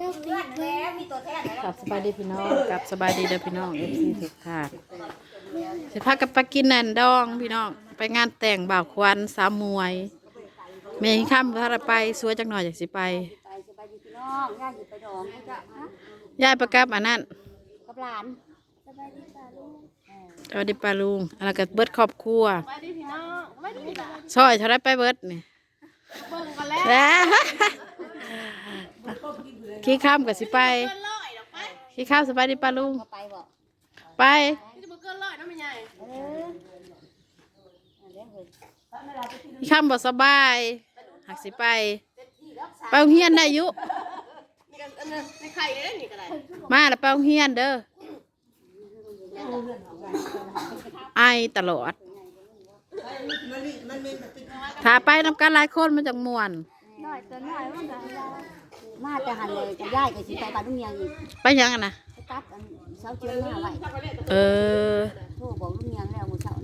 กับสบายดีพี่น้องกับสบายดีเด้อพี่น้องเอฟซีทุกท่านสิพากันไปกินนันดองพี่น้องไปงานแต่งบ่าวควันสามมวยเมย์ข้ามถ้าเราไปสวยจังหน่อยอยากสิไปไปสบายดีพี่น้องย่าหยิบไปดองเขาจะฮะยายประกับอันนั้นกับหลานสบายดีป่าลูกสวัสดีปาลุงอะไรก็เบิดครอบครัวสบายดีพี่น้องสบายดีป่าซอยเท่าไรไปเบิดนี่เบิ่งกันแล้วแล้ว ขี้ข้ามกับสิไปขี้ข้ามสบายดีปาลุงมาไปบ่ไปเออเดี๋ยวเฮ้ยขี้ข้ามบ่สบายหักสิไปไปโรงเฮียนได้อยุในไข่ได้นี่ก็ได้มาแล้วไปโรงเฮียนเด้อไอตลอดถ้าไปนำกันหลายคนมันจังม่วน น้อยตัวน้อยมันก็ มาแต่หันเลยจะย้ายก็สิไปบ้านลุงเมียงอีกไปยังอะนะไปตัดอันเสาเชือกมาไว้เออโทรบอกลุงเมียงแล้วมื้อเช้า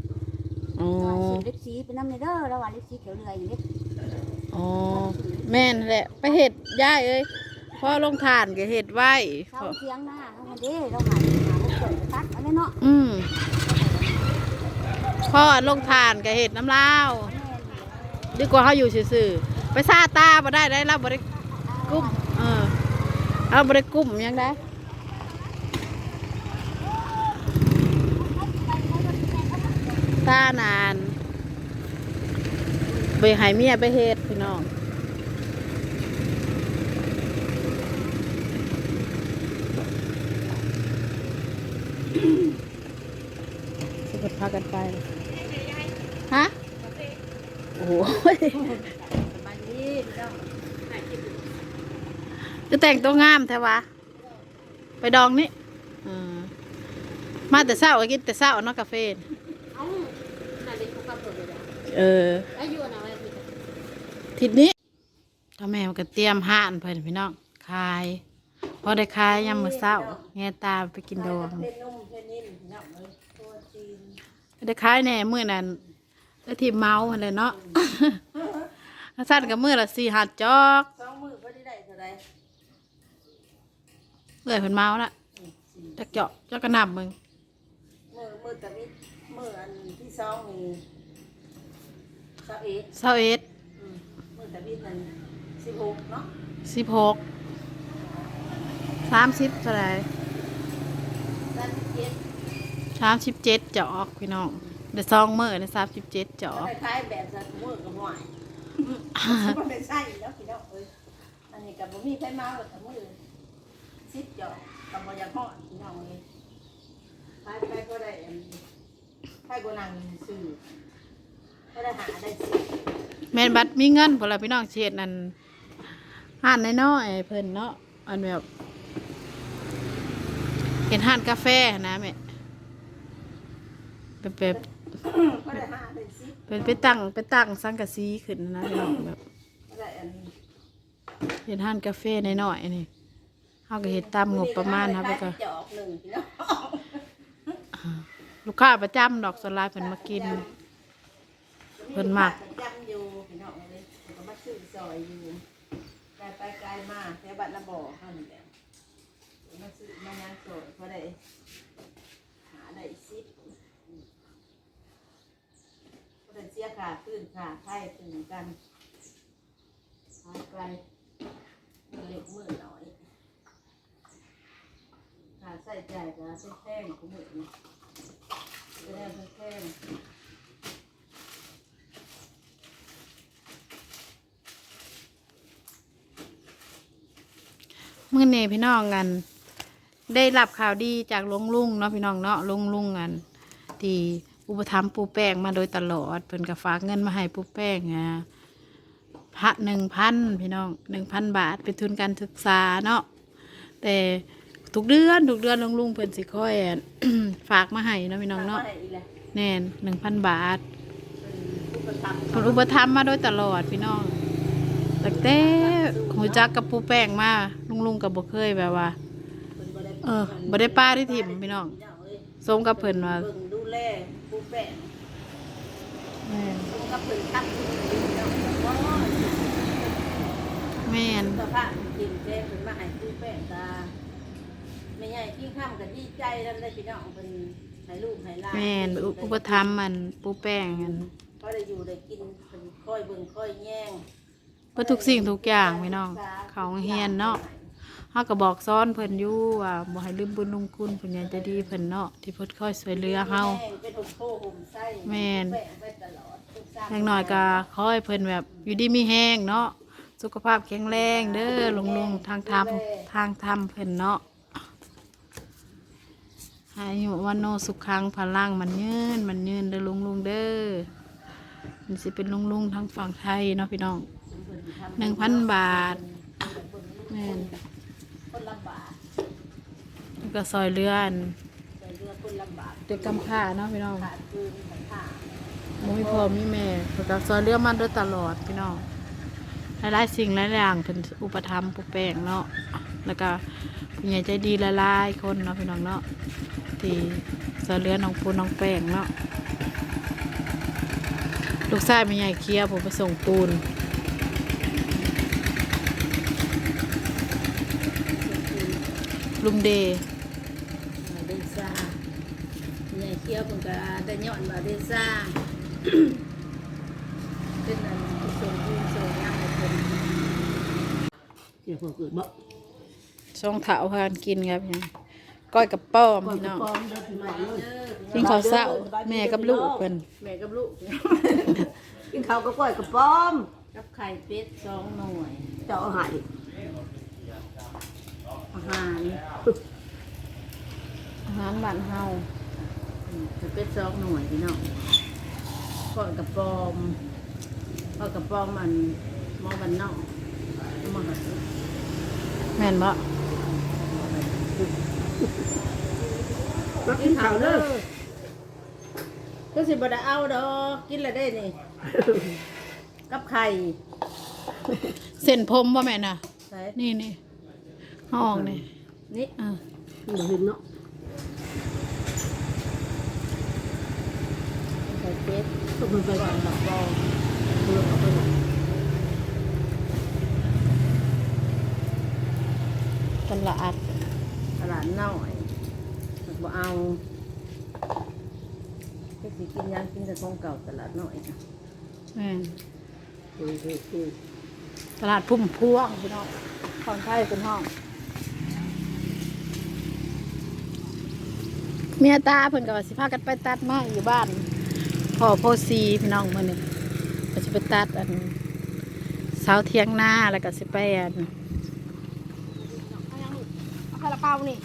อ๋อซื้อเล็บสีไปนำในเด้อแล้วว่าเล็บสีเขียวเรือยนี่เด้อ๋อแม่นแหละ ไปเห็ดย่ายเอ้ยพ่อลงทานก็เห็ดไว้เสาเทียงหน้าเฮามาเด้เราหาหาบ่เกิดไปตัดเอาเลยเนาะอืมพ่อลงทานก็เห็ดน้ำลาวแม่นดีกว่าเขาอยู่ซื่อๆไปซาตาบ่ได้ได้เราบ่ได้กุ้ม เอาบ่ได้กุ้มยังได้ตานานไปหายเมียไปเฮ็ดพี่น้องสิกดพากันไป ฮะ โอ้โห สบายดีพี่น้อง จะแต่งตัวงามแท้วะไปดองนี่อืมมาแต่เช้าก็กินแต่เช้าเนาะกาแฟนเอ้าน่าเด็กเขาขับรถเลยจ้ะเอออายุน่ะว่าพี่ทิศนี้ทำแม่มันก็เตรียมห่านเพิ่นพี่น้องขายพอได้ขายยามมื้อเช้าแง่ตาไปกินดองได้ขายแหน่มื้อนั้นแล้วที่เมาหั่นแหละเนาะสั้นกับมื้อละ4 5จอก สองมือบ่ได้ได้เท่าใด เอ้ยเพิ่นเมาละจักเจาะเจ้าก็นับมึงมือมือตะวิดมืออันที่สองนี่สาวเอ็ดเศร้าเอ็ดอืมมือตะวิดนั่นสิบหกเนาะสิบหกสามสิบเท่าไหรด้านที่เจ็ดสามสิบเจ็ดจอกพี่น้องเดี๋ยวซองมือในสามสิบเจ็ดจอก็กคล้ายๆแบบสัตว์มือกับหวายมันเป็นไส้แล้วพี่น้องเอ้ยอันนี้กับบ่มีไผเมาแล้วกับมือ สิบจอกกับบ่อยากฮอดพี่น้องเอ้ยไปไปก็ได้อันไปก็นั่งซื้อก็ได้หาได้ซื้อแมนบัตรมีเงินพอละพี่น้องเชดนั่นห่านน้อยๆเพิ่นเนาะอันแบบเห็นห่านกาแฟนะแม่เป็นแบบก็ได้หาได้ซื้อเป็นไปตั้งไปตั้งสังกะสีขึ้นนะพี่น้องแบบก็ได้อัน เห็นห่านกาแฟน้อยๆนี่ เขาก็เห็นตามงบประมาณครับแล้วก็จอกหนึ่งพี่น้องลูกค้าประจำดอกสลายเพิ่นมากิน เพิ่นมักจำอยู่พี่น้องเลยเพิ่นก็มาซื้อซอยอยู่ไกลไปไกลมาแถวบ้านละบ่อเฮานี่แหละมาซื้อมาย่างสดพอได้หาได้สิบพอได้เสียขาดตื้นขาดไข่ตื่นกันหาไกลมือเล็กมือ น้อยขาดใส่ใจก็เป็นแท่งของมือนี่จะได้นแท่งมื่อนี้พี่น้องกัน ได้รับข่าวดีจากลุงลุงเนาะพี่น้องเนาะลุงลุงกันที่อุปถัมภ์ปูแป้งมาโดยตลอดเพิ่นก็ฝากเงินมาให้ปูแป้งอะพระหนึ่งพันพี่น้องหนึ่งพันบาทเป็นทุนการศึกษาเนาะแต่ ทุกเดือนทุกเดือนลุงลุงเพิ่นสิค่อยอะฝากมาให้เนาะพี่น้องเนาะทำอะไรอีกแล้วแน่นหนึ่งพันบาทเป็นผู้ประทับเพิ่นอุปถัมภ์มาโดยตลอดพี่น้องตั้งแต่หูจักกับปูแป้งมาลุงลุงกับบ่เคยแบบว่า เออบ่ได้ป้าที่ถิ่มพี่น้องสมกับเพิ่นว่าเบิ่งดูแลผู้แปะแม่นสมกับเพิ่นทักที่ดีเนาะว่าแม่นสภาพกินแป้งเป็นมาให้ปูแป้งตา ไม่ใหญ่ที่ข้ามกันดีใจแล้วได้พี่น้องเป็นให้ลูกให้หลานแม่นอุอุปถัมภ์มันปูแป้งอันพอได้อยู่ได้กินเป็นค่อยเบิ่งค่อยแย่งเพื่อทุกสิ่งทุกอย่างพี่น้องเขาเฮียนเนาะเฮาก็บอกซ้อนเพิ่นอยู่ว่าบ่ให้ลืมบุญลุงคุณเพิ่นยังใจะดีเพิ่นเนาะที่เพิ่นคอยช่วยเหลือเฮาเป็นห่มโพห่มไส้แม่นแป้งไปตลอดทุกสร้างอย่างน้อยก็ขอให้เพิ่นแบบอยู่ดีมีแห้งเนาะสุขภาพแข็งแรงเด้อลุงลุงทางธรรมทางธรรมเพิ่นเนาะ อายุวันโนสุขังพลังมันยืนมันยืนเด้อลุงลุงเด้อมันสิเป็นลุงลุงทางฝั่งไทยเนาะพี่น้องหนึ่งพันบาทแม่นกแล้วก็ซอยเรือนเรือนเด็กกำพร้าเนาะพี่น้องขาดคืนขาดขาดบ่มีพ่อมีแม่แล้วก็ซอยเรื่อมาโดยตลอดพี่น้องหลายๆสิ่งหลายอย่างเป็นอุปถัมปุแป้งเนาะแล้วก็ผู้ใหญ่ใจดีหลายคนเนาะพี่น้องเนาะ ที่ซอยเรือน้องปูน้องแป้งเนาะลูกชายไม่ใหญ่เคลียร์ผมไปส่งปูนลุงเดย์เดซ่าใหญ่เคี้ยวเพิ่นก็ได้ย้อนว่าเดซ่าเป็นอันที่ส่งผู้ส่งยามให้เพิ่นเดี๋ยวพอเกิดบ่ช่องเถาพานกินครับเนี่ย ก้อยกับป้อมพี่น้องปอมเดินขึ้นมาเลยกินข้าวเศร้าแม่กับลูกเพิ่นแม่กับลูกกินข้าวก็ก้อยกับป้อม กับไข่เป็ดสองหน่วยเจ้าเอาใหายอาหารอาหารบ้านเฮาอืมไข่เป็ดสองหน่วยพี่น้องพ่อกับปอมพ่อกับปอมมันหมอบันนอกเอามาหาแม่นบ่ มากินข้าวเด้อก็สิบ่ได้เอาดอกกินแล้วได้นี่ กับไข่เส้นผมบ่แม่นน่ะ ใส่นี่นี่ห้องนี่นี่เออบ่เห็นเนาะไข่เป็ดต้องมันไปก่ก่ออนนกับปอมเพื่อเอาไปหน่อยตลาด ตลาดน้อยมันบ่เอาก็สิกินหยังกินแต่ของเก่าตลาดน้อยจ้ะแม่นเออเออเออตลาดพุ่มพวงพี่น้องของไทยเป็นห้อง เมียตาเพิ่นก็ว่าสิพากันไปตัดไม้อยู่บ้านพ่อโพสีพี่น้องมื้อนี้ก็สิไปตัดอันเสาเทียงนาแล้วก็สิไปอันคาราเปานี่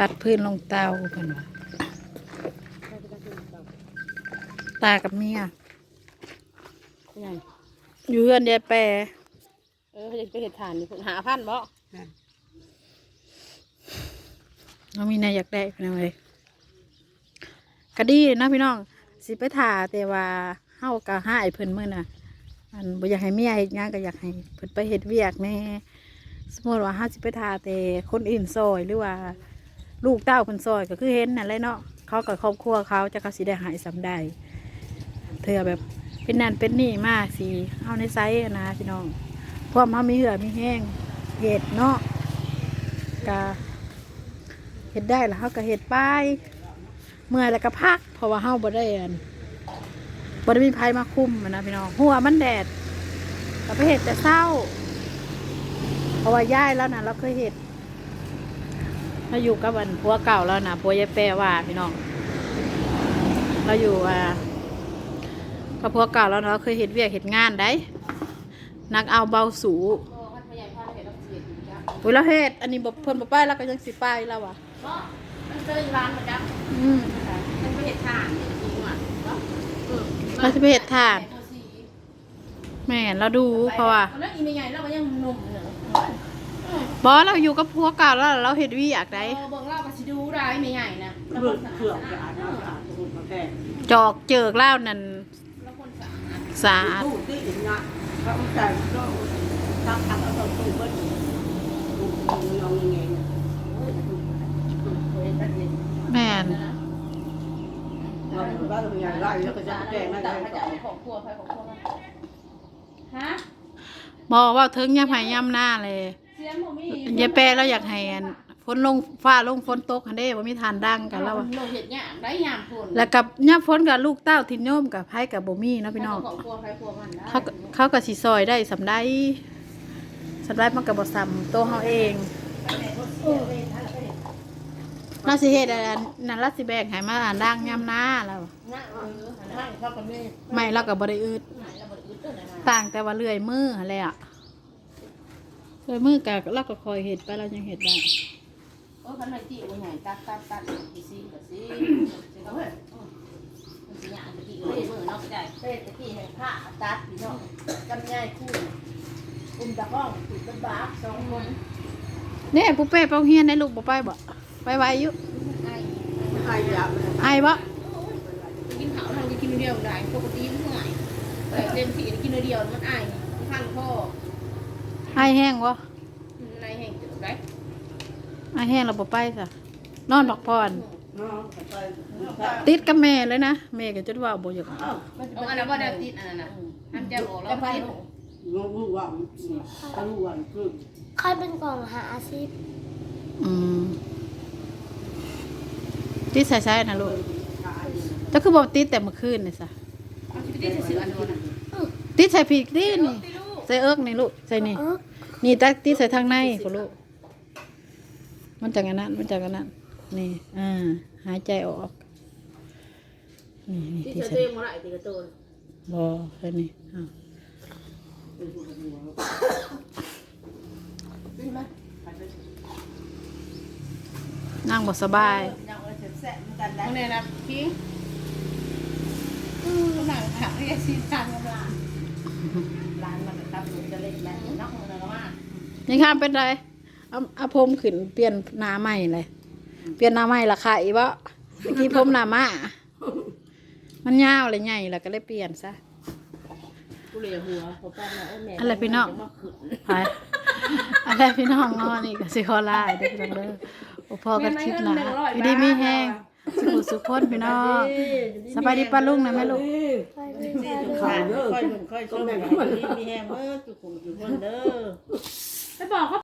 ตัดพื้นลงเตาเพิ่นว่าตากับเมียใหญ่อยู่เฮือนยายแปรเออจะไปเห็ดฐานนี่หาพันบ่เรามีนายอยากได้เป็นยังไงก็ดีนะพี่น้องสิไปถ่าแต่ว่าเฮากะห้ายเพิ่นมื้อน่ะอันบ่อยากให้เมียเฮ็ดงานก็อยากให้เพิ่นไปเฮ็ดเวียกแหน่สมมติว่าเฮาสิไปถ่าแต่คนอื่นซอยหรือว่า ลูกเต้าเพิ่นซอยก็คือเห็นนั่นแหละเนาะเขากับครอบครัวเขาจะเขาสิได้หายสำได้เธอแบบเป็นนั่นเป็นนี่มากสิเอาในไซส์นะพี่น้องพราะมันมีเหือมีแห้งเห็ดเนาะกะเห็ดได้แล้วเฮาก็เห็ดไปเมื่อยแล้วก็พักเพราะว่าเฮาบ่ได้อันบ่ได้มีไผมาคุ้มนะพี่น้องหัวมันแดดก็ไปเห็ดแต่เศร้าเพราะว่าย่ายแล้วนะเราเคยเห็ด เราอยู่กับอันผัวเก่าแล้วนะผัวยายแปรว่าพี่น้อง เราอยู่อ่ากับผัวเก่าแล้วเนาะเคยเห็ดเวียกเห็ดงานได้นักเอาเบาสูอุ้ยเราเห็ดอันนี้บ่เพิ่นบ่ไปแล้วก็ยังสิไปแล้วว่ะมันเคยร้านประจอืมำมันไปเห็ดฐานนี่จริงว่ะเราจะไปเห็ดถ่านแม่นเราดูเพราะว่าแล้วอีเมย์ใหญ่เราก็ยังหนุ่มเนอะ บอเราอยู่กับผัวเก่าแล้ว เราเห็ดเวียกได้เออเบิ่งเล่าก็สิดูได้อีเมย์ใหญ่นะเพื่อเพื่อสะอาดสะอาดสมุนมาแพงจอกเจิกเล่าวนั่นแล้วคนสะอาดสะอาดตู้ที่อีกนะเขาใจก็ตั้งทำเอาตัวตู้เบิ้ลตู้ยองยังไงเนี่ยเคยตัดเล็บแม่นเราบ้านเราใหญ่ไร่แล้วก็จะแกงมาได้ตัดไงมาจากของครัวไปของครัวมาฮะบอกว่าถึงยามให้ยามหน้าเลย เสียงบ่มียายแปรเราอยากให้อันฝนลงฟ้าลงฝนตกหันเด้บ่มีทานดังกันแล้วอะโลเห็ดเนี่ยได้ยามพุ่นแล้วกับยามฝนกับลูกเต้าทินโยมกับไผกับบ่มีเนาะพี่น้องของครัวใครครัวมันได้เขาก็เขาก็สิซอยได้สำได้สำได้มันก็บ่ซ้ำตัวเฮาเองน่าสิเฮ็ดอันนั้นล่ะสิแบ่งให้มาอ่านดังยามหน้าแล้วนั่งเออนั่งเข้ากับแม่ไม่เราก็บ่ได้อึดไหนเราบ่ได้อึดเด้อนะต่างแต่ว่าเลื่อยมือหั่นแหละ เลื่อยมือก็เราก็คอยเฮ็ดไปเรายังเฮ็ดได้โอ้คันไม่ตีบ่ใหญ่ตัดตัดตัดอีซีก็ซีสิเอาเว้ยมันสิหยาตะกี้เอ้ยมือเนาะได้เอ้ยตะกี้ให้ผ้าตัดพี่น้องกำไยคู่อุ้มตะก้องติดกระบะสองคนเนี่ยปุ๊เป้ไปโรงเฮียนได้ลูกบ่ไปบ่ไปไวอยู่ไอ้ใครอยากเลยไอ้บ่กินข้าวทางจะกินเดียวได้ปกติมันง่ายแต่เต็มที่กินเดียวมันอ้ายข้างพ่อ ไอ้แห้งบ่ในแห่งจุดได้ไอ้แห้งเราบ่ไปซะนอนพักผ่อน น้องไปติดกับแม่เลยนะแม่ก็จนว่าบ่อยากเอาเอาอันนั้นว่าได้ติดอันนั้นน่ะอันจะบอกแล้วติดน้องรู้ว่าเขารู้ว่าคือใครเป็นกล่องหาอาชีพอืมติดใส่ๆนะลูกแต่คือบ่ติดแต่เมื่อคืนนี่ซะเอาสิไปติดเสืออันนั้นน่ะติดใส่ผิกตินี่ใส่เอิกนี่ลูกใส่นี่เออนี่ตักติดใส่ทางในพุ่นลูก มันจังอันนั้นมันจังอันนั้นนี่อ่าหายใจออก นี่นี่ติดติดเสือใส่เต็มหมดละติดกระตูนบ่ใส่นี่อ่าติดมั้ยนั่งบ่สบายยังเอาแซ่บๆเหมือนกันได้เนี่ยนะพี่กำลังขับเรียกซีนตังกำลัง แล้วนักมันแล้วว่านี่ค่ะเป็นไรเอาเอาผมขึ้นเปลี่ยนหน้าใหม่เลยเปลี่ยนหน้าใหม่ราคาอีบ่เมื่อกี้ผมหน้ามามันยาวเลยใหญ่แล้วก็เลยเปลี่ยนซะกูเลยหัวพอป้ามาโอ้แม่อะไรพี่น้องมาขึ้นไปอะไรพี่น้องงอนี่ก็สิขอลาเด้อพี่น้องเด้อโอ้พอกันคลิปหน้าอยู่ดีมีแฮง สุขสุขคนพี่น้องสบายดีป้าลุงนะแม่ลูกใครเป็นใครข่าวเด้อค่อยๆค่อยๆชมแบบนี้มีแฮมเมอร์จุกๆอยู่คนเด้อไปบอกเขา